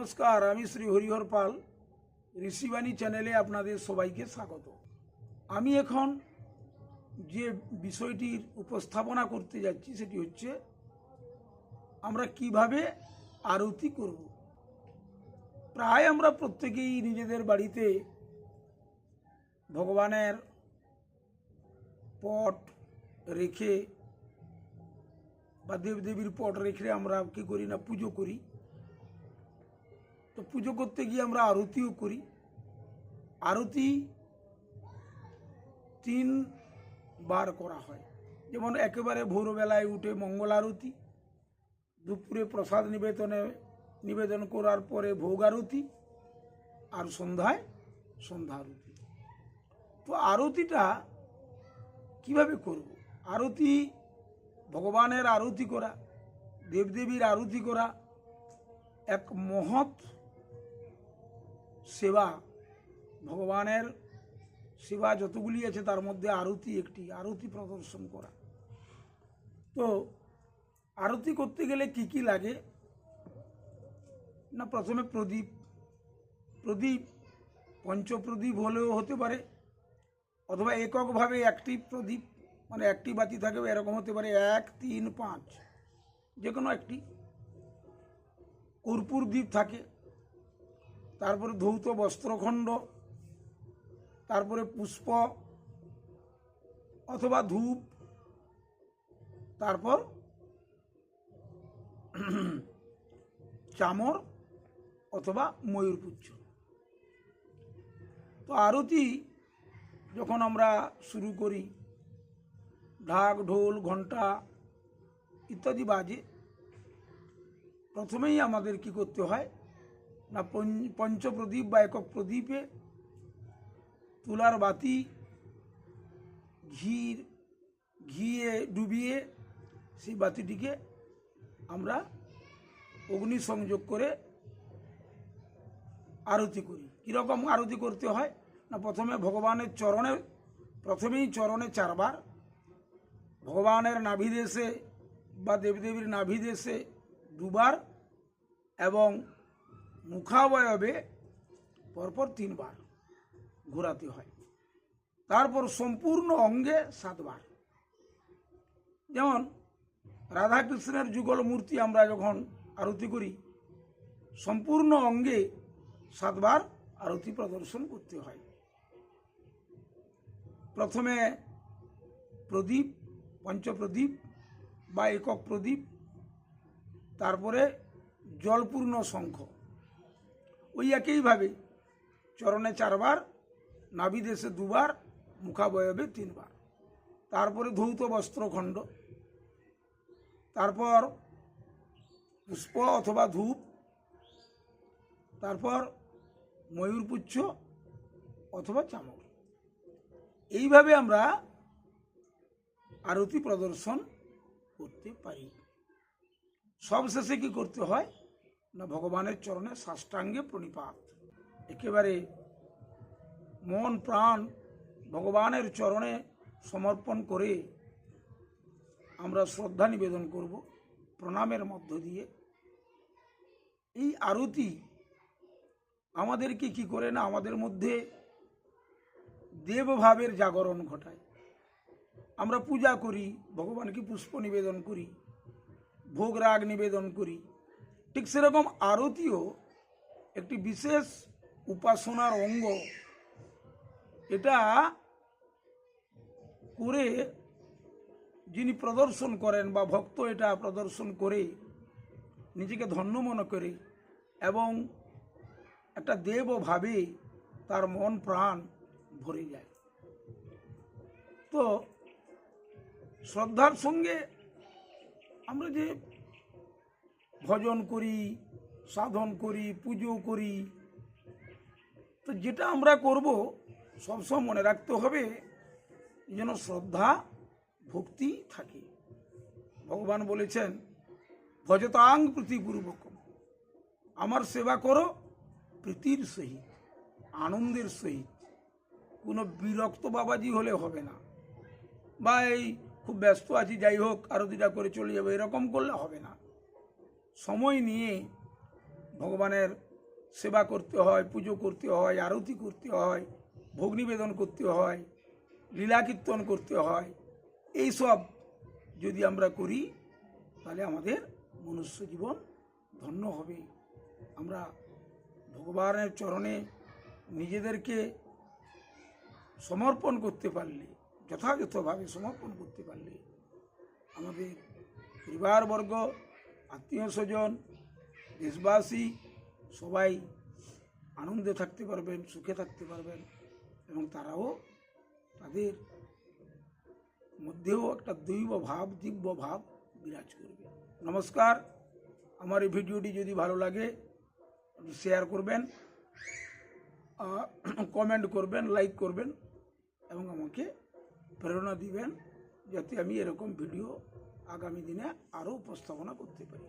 নমস্কার, আমি শ্রী হরিহর পাল ঋষিবাণী চ্যানেলে আপনাদের সবাইকে স্বাগত। আমি এখন যে বিষয়টির উপস্থাপনা করতে যাচ্ছি সেটি হচ্ছে, আমরা কীভাবে আরতি করব? প্রায় আমরা প্রত্যেকেই নিজেদের বাড়িতে ভগবানের পট রেখে বা দেবদেবীর পট রেখে আমরা কি করি না, পুজো করি। তো পুজো করতে গিয়ে আমরা আরতিও করি। আরতি তিন বার করা হয়। যেমন একেবারে ভোরবেলায় উঠে মঙ্গল আরতি, দুপুরে প্রসাদ নিবেদনে, নিবেদন করার পরে ভোগ আরতি আর সন্ধ্যায় সন্ধ্যা আরতি। তো আরতিটা কীভাবে করব? আরতি ভগবানের আরতি করা, দেবদেবীর আরতি করা এক মহৎ সেবা, ভগবানের সেবা যতগুলি আছে তার মধ্যে আরতি একটি, আরতি প্রদর্শন করা। তো আরতি করতে গেলে কি কি লাগে? না, প্রথমে প্রদীপ প্রদীপ, পঞ্চপ্রদীপ হলেও হতে পারে, অথবা এককভাবে একটি প্রদীপ মানে একটি বাতি থাকবে এরকম হতে পারে, এক, তিন, পাঁচ যে কোনো একটি। কর্পূর দ্বীপ থাকে তারপরে ধৌত বস্ত্রখণ্ড, তারপরে পুষ্প অথবা ধূপ, তারপর চামর অথবা ময়ূরপুচ্ছ তো আরতি যখন আমরা শুরু করি, ঢাক, ঢোল ঘণ্টা ইত্যাদি বাজে, প্রথমেই আমাদের কি করতে হয় না পঞ্চ- পঞ্চপ্রদীপ বা একক প্রদীপে, তুলার বাতি, ঘির, ঘিয়ে ডুবিয়ে সেই বাতিটিকে আমরা অগ্নি সংযোগ করে আরতি করি। কীরকম আরতি করতে হয়? না, প্রথমে ভগবানের চরণে, প্রথমেই চরণে চারবার। ভগবানের নাভিদেশে বা দেবদেবীর নাভিদেশে দুবার এবং মুখাবয়বে পরপর তিনবার ঘোরাতে হয়। তারপর সম্পূর্ণ অঙ্গে সাতবার। যেমন রাধাকৃষ্ণের যুগল মূর্তি আমরা যখন আরতি করি, সম্পূর্ণ অঙ্গে সাতবার আরতি প্রদর্শন করতে হয়। প্রথমে প্রদীপ, পঞ্চপ্রদীপ বা একক প্রদীপ, তারপরে জলপূর্ণ শঙ্খ। ওই একইভাবে চরণে চারবার, নাভিদেশে দুবার, মুখাবয়বে তিনবার। তারপরে ধৌত বস্ত্রখণ্ড তারপর পুষ্প অথবা ধূপ, তারপর ময়ূরপুচ্ছ অথবা চামর এইভাবে আমরা আরতি প্রদর্শন করতে পারি। সবশেষে কি করতে হয়? না ভগবানের চরণে সাষ্টাঙ্গে প্রণিপাত। একেবারে মন, প্রাণ ভগবানের চরণে সমর্পণ করে আমরা শ্রদ্ধা নিবেদন করব প্রণামের মধ্য দিয়ে। এই আরতি আমাদেরকে কি করে না আমাদের মধ্যে দেবভাবের জাগরণ ঘটায়। আমরা পূজা করি, ভগবানকে পুষ্প নিবেদন করি ভোগ রাগ নিবেদন করি ঠিক সেরকম আরতিও একটি বিশেষ উপাসনার অঙ্গ। এটা করে যিনি প্রদর্শন করেন বা ভক্ত এটা প্রদর্শন করে, নিজেকে ধন্য মনে করে এবং একটা দেব ভাবে তার মন প্রাণ ভরে যায়। তো শ্রদ্ধার সঙ্গে আমরা যে ভজন করি, সাধন করি, পুজো করি। তো যেটা আমরা করব, সবসময় মনে রাখতে হবে যেন শ্রদ্ধা, ভক্তি থাকে। ভগবান বলেছেন, ভজতাং প্রীতিপূর্বক আমার সেবা করো, প্রীতির সহিত, আনন্দের সহিত। কোনো বিরক্ত বাবাজি হলে হবে না। বা এই খুব ব্যস্ত আছি, যাই হোক আরতিটা করে চলে যাব, এরকম করলে হবে না। সময় নিয়ে ভগবানের সেবা করতে হয়, পুজো করতে হয়, আরতি করতে হয়, ভোগ নিবেদন করতে হয়, লীলা কীর্তন করতে হয় এইসব যদি আমরা করি, তাহলে আমাদের মনুষ্য জীবন ধন্য হবে। আমরা ভগবানের চরণে নিজেদেরকে সমর্পণ করতে পারলে, যথাযথভাবে সমর্পণ করতে পারলে, আমাদের পরিবারবর্গ আত্মীয় স্বজন, দেশবাসী সবাই আনন্দে থাকতে পারবেন, সুখে থাকতে পারবেন এবং তারাও তাদের মধ্যেও একটা দৈব ভাব, দিব্য ভাব বিরাজ করবে। নমস্কার। আমার এই ভিডিওটি যদি ভালো লাগে শেয়ার করবেন কমেন্ট করবেন লাইক করবেন এবং আমাকে প্রেরণা দিবেন যাতে আমি এরকম ভিডিও আগামী দিনে আরও উপস্থাপনা করতে পারি।